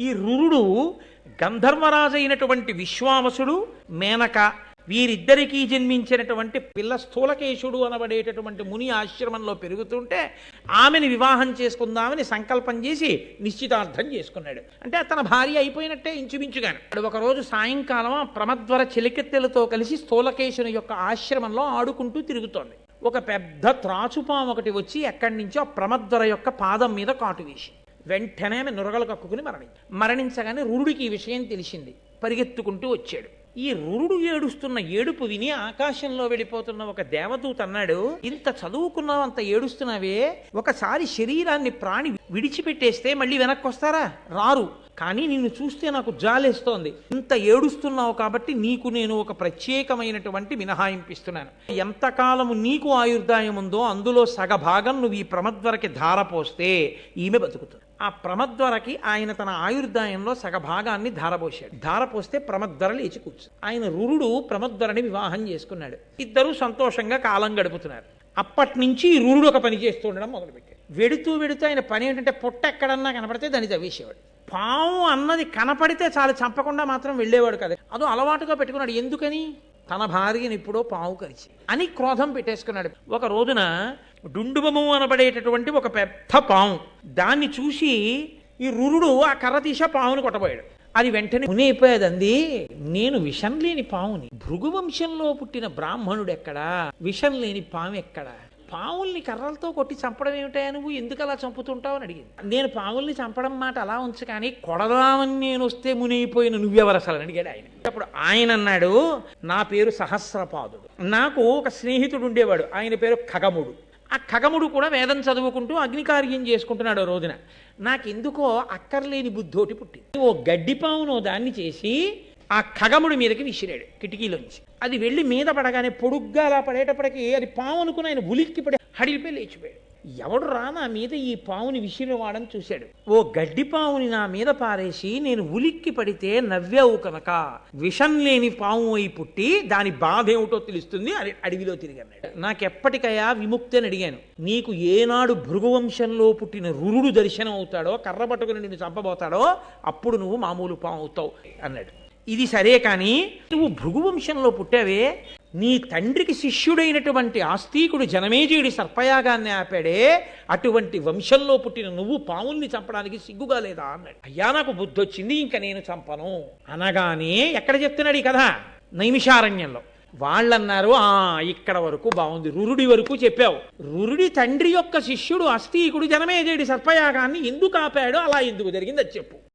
ఈ రురుడు గంధర్వరాజు అయినటువంటి విశ్వావసుడు మేనక వీరిద్దరికీ జన్మించినటువంటి పిల్ల స్థూలకేశుడు అనబడేటటువంటి ముని ఆశ్రమంలో పెరుగుతుంటే ఆమెని వివాహం చేసుకుందామని సంకల్పం చేసి నిశ్చితార్థం చేసుకున్నాడు. అంటే తన భార్య అయిపోయినట్టే ఇంచుమించుగాను. వాడు ఒకరోజు సాయంకాలం ప్రమద్వర చిలికెత్తెలతో కలిసి స్థూలకేశుని యొక్క ఆశ్రమంలో ఆడుకుంటూ తిరుగుతోంది. ఒక పెద్ద త్రాచుపాము ఒకటి వచ్చి ఎక్కడి నుంచో ఆ ప్రమద్వర యొక్క పాదం మీద కాటు వేసి వెంటనే ఆమె నురగలు కక్కుకుని మరణించాడు. మరణించగానే రురుడికి ఈ విషయం తెలిసింది. పరిగెత్తుకుంటూ వచ్చాడు. ఈ రురుడు ఏడుస్తున్న ఏడుపు విని ఆకాశంలో వెళ్ళిపోతున్న ఒక దేవదూత అన్నాడు ఇంత చదువుకున్నావు అంత ఏడుస్తున్నావే? ఒకసారి శరీరాన్ని ప్రాణి విడిచిపెట్టేస్తే మళ్ళీ వెనక్కి వస్తారా రారు. కానీ నిన్ను చూస్తే నాకు జాలేస్తోంది. ఇంత ఏడుస్తున్నావు కాబట్టి నీకు నేను ఒక ప్రత్యేకమైనటువంటి మినహాయింపిస్తున్నాను. ఎంతకాలము నీకు ఆయుర్దాయం ఉందో అందులో సగభాగం నువ్వు ఈ ప్రమద్వరకి ధారపోస్తే ఈమె బతుకుతుంది. ఆ ప్రమద్వరకి ఆయన తన ఆయుర్దాయంలో సగభాగాన్ని ధారపోశాడు. ధారపోస్తే ప్రమద్వర లేచి కూర్చు ఆయన రురుడు ప్రమద్వరని వివాహం చేసుకున్నాడు. ఇద్దరూ సంతోషంగా కాలం గడుపుతున్నారు. అప్పటి నుంచి ఈ రురుడు ఒక పని చేస్తూ ఉండడం మొదలుపెట్టాడు. వెడుతూ వెడుతూ ఆయన పని ఏంటంటే పొట్ట ఎక్కడన్నా కనపడితే దాన్ని తవ్వేసేవాడు పాము అన్నది కనపడితే చాలు చంపకుండా మాత్రం వెళ్ళేవాడు కదా. అదో అలవాటుగా పెట్టుకున్నాడు. ఎందుకని? తన భార్యని ఇప్పుడో పావు కరిచి అని క్రోధం పెట్టేసుకున్నాడు. ఒక రోజున డుండుబము అనబడేటటువంటి ఒక పెద్ద పాము దాన్ని చూసి ఈ రురుడు ఆ కర్ర తీసి పావును కొట్టబోయాడు. అది వెంటనే మునిగిపోయేది అంది నేను విషం లేని పావుని భృగువంశంలో పుట్టిన బ్రాహ్మణుడు ఎక్కడా విషం లేని పాము ఎక్కడా? పావుల్ని కర్రలతో కొట్టి చంపడం ఏమిటా నువ్వు ఎందుకు అలా చంపుతుంటావు అని అడిగింది. నేను పావుల్ని చంపడం మాట అలా ఉంచు కానీ కొడదామని నేను వస్తే మునిగిపోయిన నువ్వెవరు అసలు అని అడిగాడు ఆయన. అప్పుడు ఆయన అన్నాడు నా పేరు సహస్రపాదుడు. నాకు ఒక స్నేహితుడు ఉండేవాడు ఆయన పేరు ఖగముడు. ఆ ఖగముడు కూడా వేదం చదువుకుంటూ అగ్నికార్యం చేసుకుంటున్నాడు రోజున. నాకెందుకో అక్కర్లేని బుద్ధోటి పుట్టింది. ఓ గడ్డిపావును దాన్ని చేసి ఆ ఖగముడి మీదకి విసిరాడు కిటికీలోంచి. అది వెళ్ళి మీద పడగానే పొడుగ్గా అలా పడేటప్పటికి అది పాము అనుకుని ఆయన ఉలిక్కి పడి హడిలిపోయి లేచిపోయాడు. ఎవడు రా నా మీద ఈ పావుని విసిరివాడని చూశాడు. ఓ గడ్డి పావుని నా మీద పారేసి నేను ఉలిక్కి పడితే నవ్వావు కనుక విషం లేని పాము అయి పుట్టి దాని బాధ ఏమిటో తెలుస్తుంది అని అడవిలో తిరిగి అన్నాడు. నాకెప్పటికయా విముక్తి అని అడిగాను. నీకు ఏనాడు భృగువంశంలో పుట్టిన రురుడు దర్శనం అవుతాడో కర్ర పట్టుకుని నిన్ను చంపబోతాడో అప్పుడు నువ్వు మామూలు పాము అవుతావు అన్నాడు. ఇది సరే కానీ నువ్వు భృగువంశంలో పుట్టావే నీ తండ్రికి శిష్యుడైనటువంటి ఆస్తికుడు జనమేజయుడి సర్పయాగాన్ని ఆపాడే అటువంటి వంశంలో పుట్టిన నువ్వు పావుల్ని చంపడానికి సిగ్గుగా లేదా అన్నాడు. అయ్యా నాకు బుద్ధి వచ్చింది ఇంకా నేను చంపను. అనగానే ఎక్కడ చెప్తున్నాడు ఈ కథ? నైమిషారణ్యంలో. వాళ్ళన్నారు ఆ ఇక్కడ వరకు బాగుంది రురుడి వరకు చెప్పావు. రురుడి తండ్రి యొక్క శిష్యుడు అస్థీకుడు జనమేజయుడి సర్పయాగాన్ని ఎందుకు ఆపాడో? అలా ఎందుకు జరిగింది? అది చెప్పు.